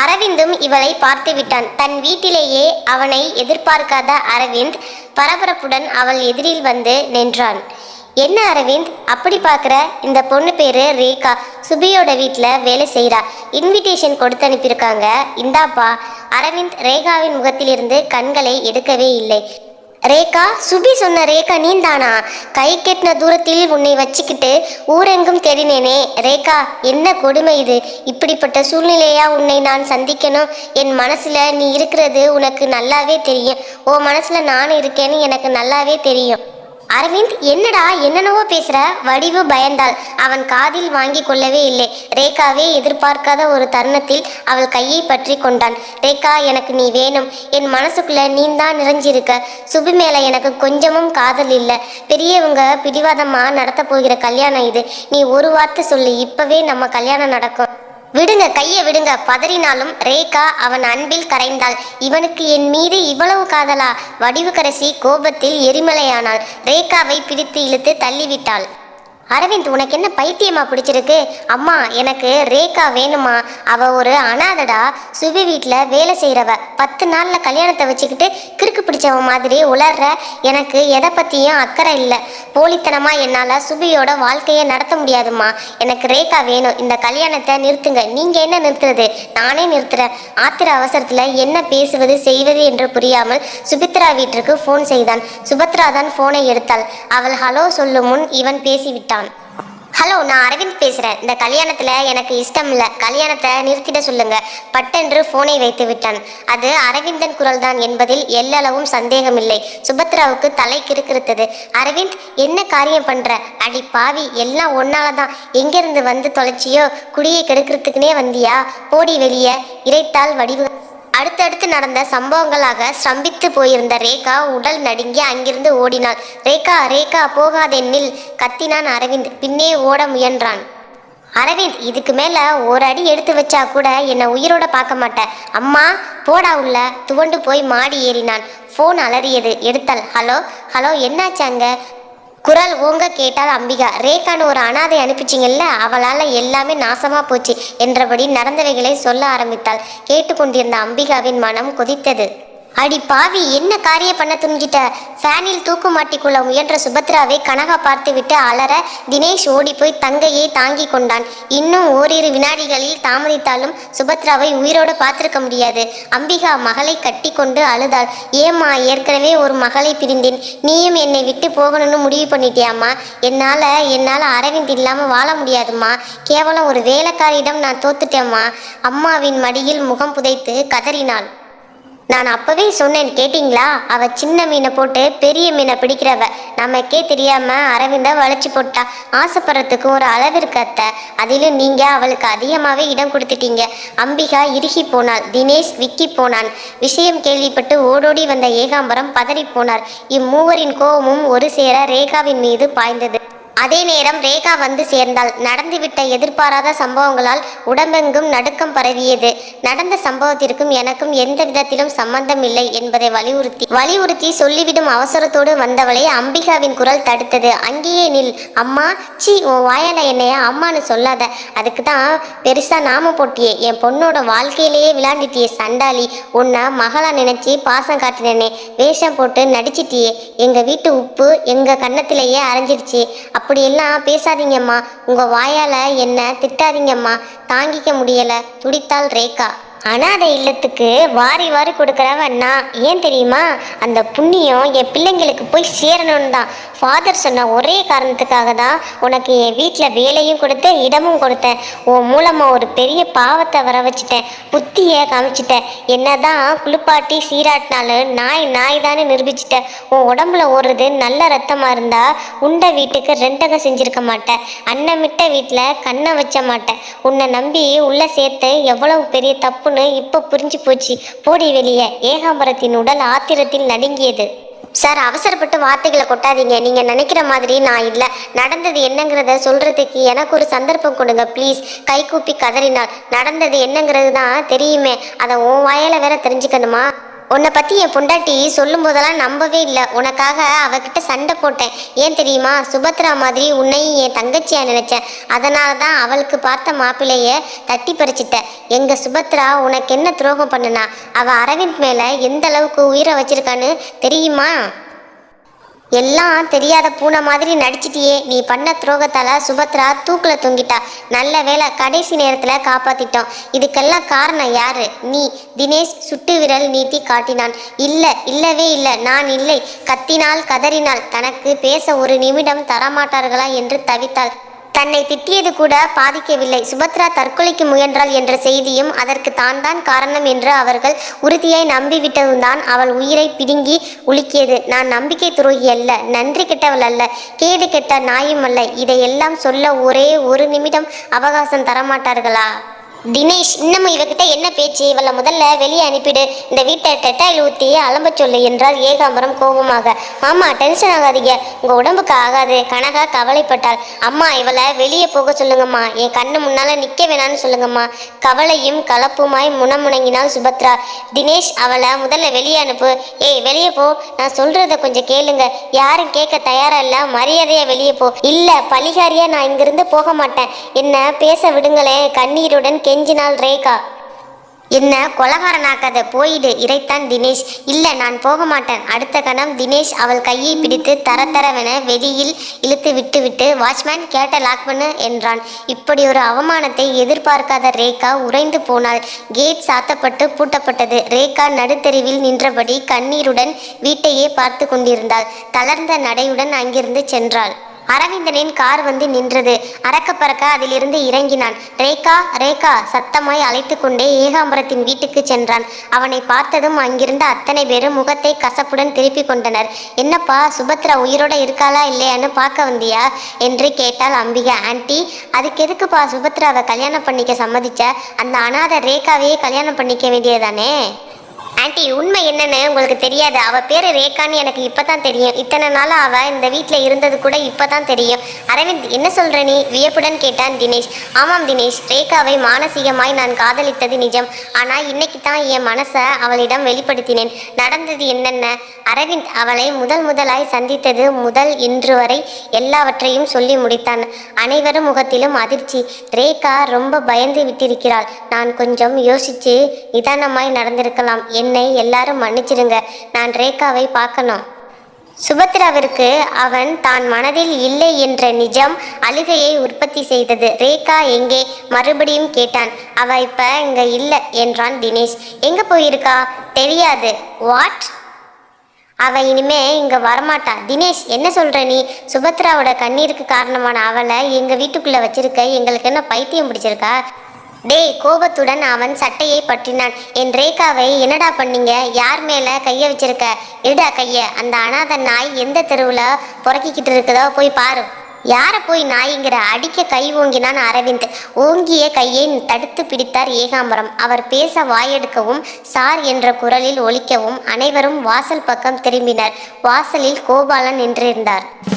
அரவிந்தும் இவளை பார்த்து விட்டான் தன் வீட்டிலேயே அவனை எதிர்பார்க்காத அரவிந்த் பரபரப்புடன் அவள் எதிரில் வந்து நின்றான். என்ன அரவிந்த்? அப்படி பார்க்குற? இந்த பொண்ணு பேரு ரேகா. சுபியோட வீட்டில் வேலை செய்கிறா இன்விடேஷன் கொடுத்து அனுப்பியிருக்காங்க. இந்தாப்பா. அரவிந்த் ரேகாவின் முகத்திலிருந்து கண்களை எடுக்கவே இல்லை. ரேகா சுபி சொன்ன ரேகா நீந்தானா? கை கெட்டின தூரத்தில் உன்னை வச்சுக்கிட்டு ஊரெங்கும் தேடினேனே. ரேகா என்ன கொடுமை இது? இப்படிப்பட்ட சூழ்நிலையா உன்னை நான் சந்திக்கணும்? என் மனசுல நீ இருக்கிறது உனக்கு நல்லாவே தெரியும். ஓ மனசுல நான் இருக்கேன்னு எனக்கு நல்லாவே தெரியும். அரவிந்த் என்னடா என்னென்னவோ பேசுற? வடிவு பயந்தாள். அவன் காதில் வாங்கி கொள்ளவே இல்லை. ரேகாவே எதிர்பார்க்காத ஒரு தருணத்தில் அவள் கையை பற்றி கொண்டான். ரேகா எனக்கு நீ வேணும். என் மனசுக்குள்ள நீ தான் நிறைஞ்சிருக்க. சுபி மேல எனக்கு கொஞ்சமும் காதல் இல்லை. பெரியவங்க பிடிவாதமா நடத்த போகிற கல்யாணம் இது. நீ ஒரு வார்த்தை சொல்லு. இப்பவே நம்ம கல்யாணம் நடக்கும். விடுங்க கையை விடுங்க. பதறினாலும் ரேகா அவன் அன்பில் கரைந்தாள். இவனுக்கு என் மீது இவ்வளவு காதலா? வடிவுக்கரசி கோபத்தில் எரிமலையானாள். ரேகாவை பிடித்து இழுத்து தள்ளிவிட்டாள். அரவிந்த் உனக்கு என்ன பைத்தியமா பிடிச்சிருக்கு? அம்மா எனக்கு ரேகா வேணுமா? அவ ஒரு அனாதடா. சுபி வீட்டில் வேலை செய்கிறவ பத்து நாளில் கல்யாணத்தை வச்சுக்கிட்டு கிறுக்கு பிடிச்சவ மாதிரி உளர்ற. எனக்கு எதை பற்றியும் அக்கறை இல்லை. போலித்தனமா என்னால் சுபியோட வாழ்க்கையை நடத்த முடியாதும்மா. எனக்கு ரேகா வேணும். இந்த கல்யாணத்தை நிறுத்துங்க. நீங்கள் என்ன நிறுத்துறது? நானே நிறுத்துறேன். ஆத்திர அவசரத்தில் என்ன பேசுவது செய்வது என்று புரியாமல் சுபித்ரா வீட்டிற்கு ஃபோன் செய்தான். சுபத்ரா தான் ஃபோனை எடுத்தாள். அவள் ஹலோ சொல்லும் முன் இவன் பேசிவிட்டான். ஹலோ நான் அரவிந்த் பேசுகிறேன் இந்த கல்யாணத்தில் எனக்கு இஷ்டம் இல்லை. கல்யாணத்தை நிறுத்திட சொல்லுங்க. பட்டென்று ஃபோனை வைத்து விட்டான். அது அரவிந்தன் குரல் தான் என்பதில் எல்லளவும் சந்தேகமில்லை. சுபத்ராவுக்கு தலை கிறுக்கிறுத்தது. அரவிந்த் என்ன காரியம் பண்ணுற அடி பாவி எல்லாம் ஒன்னால தான் எங்கேருந்து வந்து தொலைச்சியோ? குடியை கெடுக்கிறதுக்குனே வந்தியா? போடி வெளியே இறைத்தால் வடிவு அடுத்தடுத்து நடந்த சம்பவங்களாக ஸ்தம்பித்து போயிருந்த ரேகா உடல் நடுங்கி அங்கிருந்து ஓடினாள். ரேகா ரேகா போகாதென்னில் கத்தினான் அரவிந்த். பின்னே ஓட முயன்றான். அரவிந்த் இதுக்கு மேல ஒரு அடி எடுத்து வச்சா கூட என்னை உயிரோட பார்க்க மாட்டேன் அம்மா போடா உள்ள. துவண்டு போய் மாடி ஏறினான். ஃபோன் அலறியது எடுத்தாள். ஹலோ ஹலோ என்னாச்சாங்க குரல் ஓங்க கேட்டால் அம்பிகா ரேகான்னு ஒரு அனாதை அனுப்பிச்சிங்கல்ல அவளால் எல்லாமே நாசமா போச்சு என்றபடி நடந்தவைகளை சொல்ல ஆரம்பித்தாள். கேட்டுக்கொண்டிருந்த அம்பிகாவின் மனம் கொதித்தது. அடி பாவி என்ன காரியம் பண்ண துணிஞ்சிட்ட ஃபேனில் தூக்கு மாட்டிக்கொள்ள முயன்ற சுபத்ராவை கனகா பார்த்துவிட்டு அலற தினேஷ் ஓடி போய் தங்கையை தாங்கி கொண்டான். இன்னும் ஓரிரு வினாடிகளில் தாமதித்தாலும் சுபத்ராவை உயிரோடு பார்த்திருக்க முடியாது. அம்பிகா மகளை கட்டி கொண்டு அழுதாள். ஏம்மா ஏற்கனவே ஒரு மகளை பிரிந்தேன். நீயும் என்னை விட்டு போகணும்னு முடிவு பண்ணிட்டியாம்மா? என்னால் என்னால் அரவிந்த் இல்லாமல் வாழ முடியாதும்மா. கேவலம் ஒரு வேலைக்காரியிடம் நான் தோத்துட்டேம்மா. அம்மாவின் மடியில் முகம் புதைத்து கதறினாள். நான் அப்பவே சொன்னேன் கேட்டிங்களா? அவ சின்ன மீனை போட்டு பெரிய மீனை பிடிக்கிறவ. நமக்கே தெரியாம அரவிந்த வளைச்சு போட்டா. ஆசைப்படுறதுக்கு ஒரு அளவு இருக்கத்த அதிலும் நீங்க அவளுக்கு அதிகமாவே இடம் கொடுத்துட்டீங்க. அம்பிகா இறுகி போனாள். தினேஷ் விக்கி போனான். விஷயம் கேள்விப்பட்டு ஓடோடி வந்த ஏகாம்பரம் பதறி போனார். இம்மூவரின் கோபமும் ஒரு சேர ரேகாவின் மீது பாய்ந்தது. அதே நேரம் ரேகா வந்து சேர்ந்தாள். நடந்துவிட்ட எதிர்பாராத சம்பவங்களால் உடம்பெங்கும் நடுக்கம் பரவியது. நடந்த சம்பவத்திற்கும் எனக்கும் எந்த விதத்திலும் சம்பந்தம் இல்லை என்பதை வலியுறுத்தி வலியுறுத்தி சொல்லிவிடும் அவசரத்தோடு வந்தவளை அம்பிகாவின் குரல் தடுத்தது. அங்கேயே நில். அம்மா சி உன் வாயால என்னைய அம்மானு சொல்லாத. அதுக்கு தான் பெருசா நாம போட்டியே. என் பொண்ணோட வாழ்க்கையிலேயே விளாண்டுட்டியே சண்டாளி. உன்னை மகளா நினைச்சு பாசம் காட்டினேனே. வேஷம் போட்டு நடிச்சிட்டியே. எங்க வீட்டு உப்பு எங்க கன்னத்திலேயே அரைஞ்சிருச்சு. அப்படியெல்லாம் பேசாதீங்கம்மா. உங்கள் வாயால் என்ன திட்டாதீங்கம்மா. தாங்கிக்க முடியலை. துடித்தாள் ரேகா. அனாதை இல்லத்துக்கு வாரி வாரி கொடுக்குறவன் நான் ஏன் தெரியுமா? அந்த புண்ணியம் என் பிள்ளைங்களுக்கு போய் சேரணும்னு தான் ஃபாதர் சொன்ன ஒரே காரணத்துக்காக தான் உனக்கு என் வீட்டில் வேலையும் கொடுத்தேன் இடமும் கொடுத்தேன். உன் மூலமாக ஒரு பெரிய பாவத்தை வர வச்சுட்டேன். புத்தியை காமிச்சிட்டேன். என்னதான் குளிப்பாட்டி சீராட்டினாலும் நாய் நாய் தானே நிரூபிச்சிட்டேன். உன் உடம்புல ஓடுறது நல்ல ரத்தமாக இருந்தால் உண்டை வீட்டுக்கு ரெண்டகம் செஞ்சுருக்க மாட்டேன். அன்னமிட்ட வீட்டில் கண்ணை வச்ச மாட்டேன். உன்னை நம்பி உள்ளே சேர்த்து எவ்வளவு பெரிய தப்புன்னு இப்போ புரிஞ்சு போச்சு. போடி வெளியே. ஏகாம்பரத்தின் உடல் ஆத்திரத்தில் நடுங்கியது. சார் அவசரப்பட்டு வார்த்தைகளை கொட்டாதீங்க. நீங்க நினைக்கிற மாதிரி நான் இல்லை. நடந்தது என்னங்கிறத சொல்றதுக்கு எனக்கு ஒரு சந்தர்ப்பம் கொடுங்க ப்ளீஸ் கை கூப்பி கதறினாள் நடந்தது என்னங்கிறது தான் தெரியுமே. அதை உன் வாயால வேற தெரிஞ்சுக்கணுமா? உன்னை பற்றி என் பொண்டாட்டி சொல்லும் போதெல்லாம் நம்பவே இல்லை. உனக்காக அவகிட்ட சண்டை போட்டேன். ஏன் தெரியுமா? சுபத்ரா மாதிரி உன்னையும் என் தங்கச்சியா நினைச்சேன். அதனால தான் அவளுக்கு பார்த்த மாப்பிள்ளைய தட்டி பறிச்சிட்டேன் எங்கள் சுபத்ரா உனக்கு என்ன துரோகம் பண்ணுனா? அவள் அரவிந்த் மேலே எந்த அளவுக்கு உயிரை வச்சிருக்கான்னு தெரியுமா? எல்லாம் தெரியாத பூனை மாதிரி நடிச்சிட்டியே. நீ பண்ண துரோகத்தால சுபத்ரா தூக்கில் தூங்கிட்டா. நல்ல வேளை கடைசி நேரத்தில் காப்பாத்திட்டோம். இதுக்கெல்லாம் காரணம் யாரு? நீ தினேஷ் சுட்டு விரல் நீட்டி காட்டினான். இல்லை இல்லவே இல்லை. நான் இல்லை. கத்தினால் கதறினாள் தனக்கு பேச ஒரு நிமிடம் தரமாட்டார்களா என்று தவித்தாள். தன்னை திட்டியது கூட பாதிக்கவில்லை. சுபத்ரா தற்கொலைக்கு முயன்றாள் என்ற செய்தியும் அதற்கு தான் தான் காரணம் என்று அவர்கள் உறுதியாய் நம்பிவிட்டதுதான் அவள் உயிரை பிடுங்கி உலுக்கியது. நான் நம்பிக்கை துரோகி அல்ல நன்றி கெட்டவள் அல்ல கேடு கெட்ட நாயும் அல்ல. இதையெல்லாம் சொல்ல ஒரே ஒரு நிமிடம் அவகாசம் தரமாட்டார்களா? தினேஷ் இன்னமும் இவகிட்ட என்ன பேச்சு? இவளை முதல்ல வெளியே அனுப்பிடு. இந்த வீட்டை டெட்டாயில் ஊற்றி அலம்ப சொல்லு என்றார் ஏகாம்பரம் கோபமாக. ஆமாம் டென்ஷன் ஆகாதீங்க. உங்க உடம்புக்கு ஆகாது. கனகா கவலைப்பட்டாள். அம்மா இவளை வெளியே போக சொல்லுங்கம்மா. என் கண்ணு முன்னால நிக்க வேணான்னு சொல்லுங்கம்மா. கவலையும் கலப்புமாய் முனமுணங்கினாள் சுபத்ரா. தினேஷ் அவளை முதல்ல வெளியே அனுப்பு. ஏய் வெளியே போ. நான் சொல்றத கொஞ்சம் கேளுங்க. யாரும் கேட்க தயாரா இல்ல. மரியாதையா வெளியே போ. இல்ல பழிகாரியா நான் இங்கிருந்து போக மாட்டேன். என்ன பேச விடுங்களேன் கண்ணீருடன் கெஞ்சினாள் ரேகா. என்ன கொலகாரனாக்காத போயிடு இறைத்தான் தினேஷ். இல்லை நான் போக மாட்டேன் அடுத்த கணம் தினேஷ் அவள் கையை பிடித்து தர தரவென வெளியில் இழுத்து விட்டு விட்டு வாட்ச்மேன் கேட்ட லாக் பண்ணு என்றான். இப்படி ஒரு அவமானத்தை எதிர்பார்க்காத ரேகா உறைந்து போனாள். கேட் சாத்தப்பட்டு பூட்டப்பட்டது. ரேகா நடுத்தெருவில் நின்றபடி கண்ணீருடன் வீட்டையே பார்த்து கொண்டிருந்தாள். தளர்ந்த நடையுடன் அங்கிருந்து சென்றாள். அரவிந்தனின் கார் வந்து நின்றது. அறக்க பறக்க அதிலிருந்து இறங்கினான். ரேகா ரேகா சத்தமாய் அழைத்து கொண்டே ஏகாம்பரத்தின் வீட்டுக்கு சென்றான். அவனை பார்த்ததும் அங்கிருந்த அத்தனை பேரும் முகத்தை கசப்புடன் திருப்பி கொண்டனர். என்னப்பா சுபத்ரா உயிரோட இருக்காளா இல்லையான்னு பார்க்க வந்தியா? என்று கேட்டாள் அம்பிகா. ஆன்டி அதுக்கு எதுக்குப்பா சுபத்ராவை கல்யாணம் பண்ணிக்க சம்மதிச்ச? அந்த அனாதை ரேகாவையே கல்யாணம் பண்ணிக்க வேண்டியதானே ஆன்ட்டி உண்மை என்னன்னு உங்களுக்கு தெரியாது. அவ பேர் ரேகான்னு எனக்கு இப்பதான் தெரியும். இத்தனை நாளா அவ இந்த வீட்டில் இருந்தது கூட இப்பதான் தெரியும். அரவிந்த் என்ன சொல்ற நீ? வியப்புடன் கேட்டான் தினேஷ். ஆமாம் தினேஷ் ரேகாவை மானசீகமாய் நான் காதலித்தது நிஜம். ஆனா இன்னைக்கு தான் என் மனசை அவளிடம் வெளிப்படுத்தினேன். நடந்தது என்னென்ன? அரவிந்த் அவளை முதல் முதலாய் சந்தித்தது முதல் இன்று வரை எல்லாவற்றையும் சொல்லி முடித்தான். அனைவரும் முகத்திலும் அதிர்ச்சி. ரேகா ரொம்ப பயந்து விட்டிருக்கிறாள். நான் கொஞ்சம் யோசிச்சு நிதானமாய் நடந்திருக்கலாம். என் என்னை எல்லாரும் மன்னிச்சிடுங்க. நான் ரேகாவை பார்க்கணும். சுபத்ராவிற்கு அவன் தான் மனதில் இல்லை என்ற நிஜம் அழுகையை உற்பத்தி செய்தது. ரேகா எங்கே? மறுபடியும் கேட்டான். அவ இப்ப இங்க இல்லை என்றான் தினேஷ். எங்க போயிருக்கா? தெரியாது. வாட் அவ இனிமே இங்க வரமாட்டா. தினேஷ் என்ன சொல்ற நீ? சுபத்ராவோட கண்ணீருக்கு காரணமான அவளை எங்க வீட்டுக்குள்ள வச்சிருக்க? எங்களுக்கு என்ன பைத்தியம் பிடிச்சிருக்கா? டேய் கோபத்துடன் அவன் சட்டையை பற்றினான். என் ரேகாவை என்னடா பண்ணீங்க? யார் மேல கைய வச்சிருக்க? எடுடா கைய. அந்த அனாதை நாய் எந்த தெருவுல புறக்கிக்கிட்டு இருக்குதோ போய் பாரு. யாரை போய் நாய்ங்கிற அடிக்க கை ஓங்கினான் அரவிந்த். ஓங்கிய கையை தடுத்து பிடித்தார் ஏகாம்பரம். அவர் பேச வாயெடுக்கவும் சார் என்ற குரலில் ஒலிக்கவும் அனைவரும் வாசல் பக்கம் திரும்பினர். வாசலில் கோபாலன் நின்றிருந்தார்.